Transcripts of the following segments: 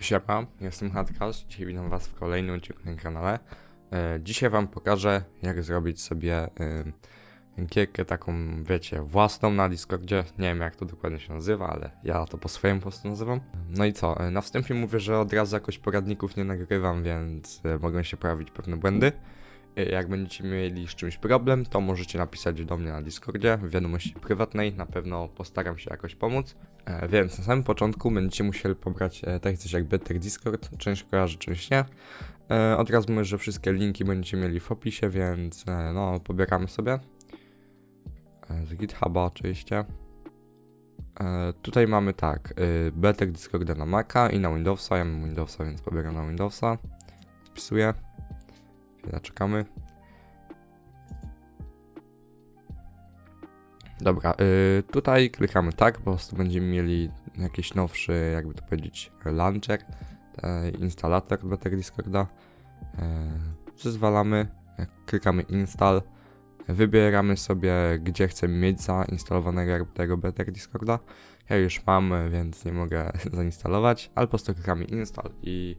Siema, jestem Hardcast, dzisiaj witam was w kolejnym odcinku na kanale. E, dzisiaj wam pokażę, jak zrobić sobie y, gierkę taką, wiecie, własną na Discordzie. Nie wiem, jak to dokładnie się nazywa, ale ja to po swojemu po prostu nazywam. No i co, e, na wstępie mówię, że od razu jakoś poradników nie nagrywam, więc e, mogą się pojawić pewne błędy. E, Jak będziecie mieli z czymś problem, to możecie napisać do mnie na Discordzie w wiadomości prywatnej, na pewno postaram się jakoś pomóc. E, Więc na samym początku będziecie musieli pobrać e, taki coś jak Better Discord, część kojarzy, część nie. E, Od razu mówię, że wszystkie linki będziecie mieli w opisie, więc no, pobieramy sobie. Z GitHuba oczywiście. Tutaj mamy tak, e, Better Discorda na Maca i na Windowsa. Ja mam Windowsa, więc pobieram na Windowsa. Wpisuję. Chwilę czekamy. Dobra, y, tutaj klikamy tak, po prostu będziemy mieli jakiś nowszy, jakby to powiedzieć, launcher, e, instalator Better Discorda. E, Zezwalamy, e, klikamy install, wybieramy sobie, gdzie chcemy mieć zainstalowanego tego Better Discorda. Ja już mam, więc nie mogę zainstalować, ale po prostu klikamy install i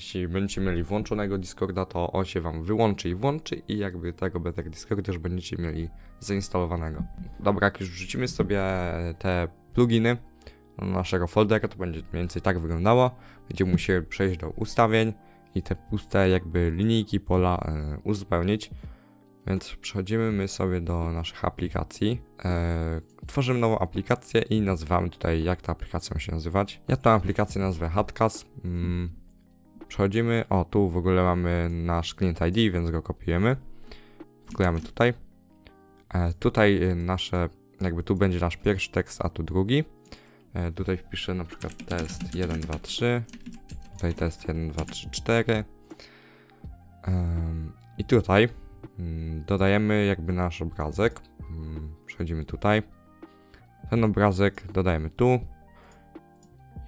jeśli będziecie mieli włączonego Discorda, to on się wam wyłączy i włączy i jakby tego Better Discorda już będziecie mieli zainstalowanego. Dobra, jak już wrzucimy sobie te pluginy do naszego foldera, to będzie mniej więcej tak wyglądało. Będziemy musieli przejść do ustawień i te puste jakby linijki pola e, uzupełnić. Więc przechodzimy my sobie do naszych aplikacji. E, tworzymy nową aplikację i nazywamy tutaj jak ta aplikacja ma się nazywać. Ja tę aplikację nazwę Hatcast. Mm, przechodzimy, o tu w ogóle mamy nasz client ID, więc go kopiujemy. Wklejamy tutaj. E, tutaj y, nasze, jakby tu będzie nasz pierwszy tekst, a tu drugi. E, tutaj wpiszę na przykład test 1, 2, 3. Tutaj test 1, 2, 3, 4. Em, I tutaj mm, dodajemy jakby nasz obrazek. Mm, Przechodzimy tutaj. Ten obrazek dodajemy tu.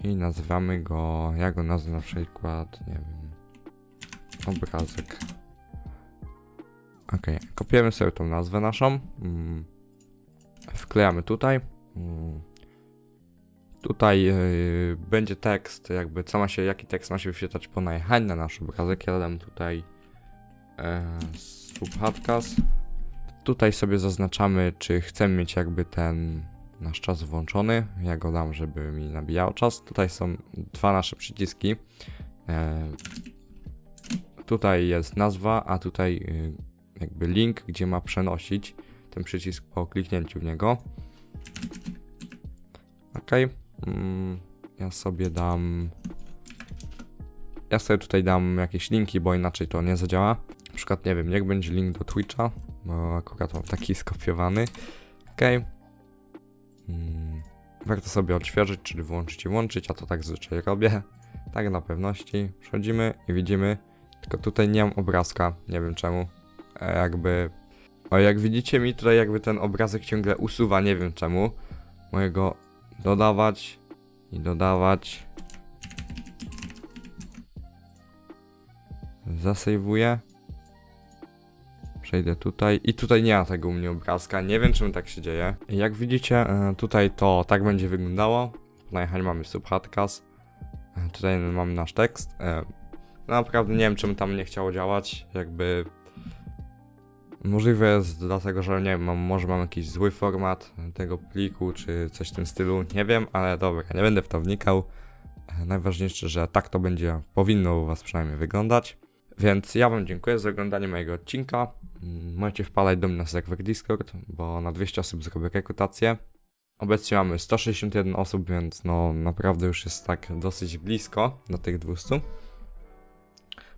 I nazywamy go, ja go nazwę na przykład, nie wiem, obrazek. Ok, kopiujemy sobie tą nazwę naszą. Mm. Wklejamy tutaj. Mm. Tutaj yy, będzie tekst, jakby co ma się, jaki tekst ma się wyświetlać po najechaniu na nasz obrazek. Ja dam tutaj e, subhadcast. Tutaj sobie zaznaczamy, czy chcemy mieć jakby ten nasz czas włączony. Ja go dam, żeby mi nabijał czas. Tutaj są dwa nasze przyciski. E, tutaj jest nazwa, a tutaj y, jakby link, gdzie ma przenosić ten przycisk po kliknięciu w niego. Ok. Mm, ja sobie dam. Ja sobie tutaj dam jakieś linki, bo inaczej to nie zadziała. Na przykład, nie wiem, niech będzie link do Twitcha, bo akurat mam taki skopiowany. Ok. Mm, warto sobie odświeżyć, czyli włączyć i włączyć, a to tak zazwyczaj robię. Tak na pewności. Przechodzimy i widzimy. Tylko tutaj nie mam obrazka, nie wiem czemu. E, jakby. O, jak widzicie mi tutaj jakby ten obrazek ciągle usuwa, nie wiem czemu. Mojego dodawać i dodawać. Zasejwuję. Przejdę tutaj i tutaj nie ma tego u mnie obrazka. Nie wiem czemu tak się dzieje. Jak widzicie, e, tutaj to tak będzie wyglądało. Na mamy subhadcast. E, Tutaj mamy nasz tekst. E, Naprawdę nie wiem czemu tam nie chciało działać. Jakby Możliwe jest dlatego, że nie wiem, może mam jakiś zły format tego pliku, czy coś w tym stylu, nie wiem, ale dobra, nie będę w to wnikał. Najważniejsze, że tak to będzie, powinno u Was przynajmniej wyglądać. Więc ja Wam dziękuję za oglądanie mojego odcinka. Możecie wpadać do mnie na serwer Discord, bo na 200 osób zrobię rekrutację. Obecnie mamy 161 osób, więc no naprawdę już jest tak dosyć blisko do tych 200.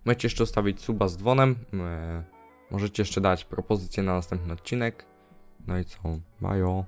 Możecie jeszcze ustawić suba z dzwonem. e, Możecie jeszcze dać propozycję na następny odcinek. No i co? Bajo.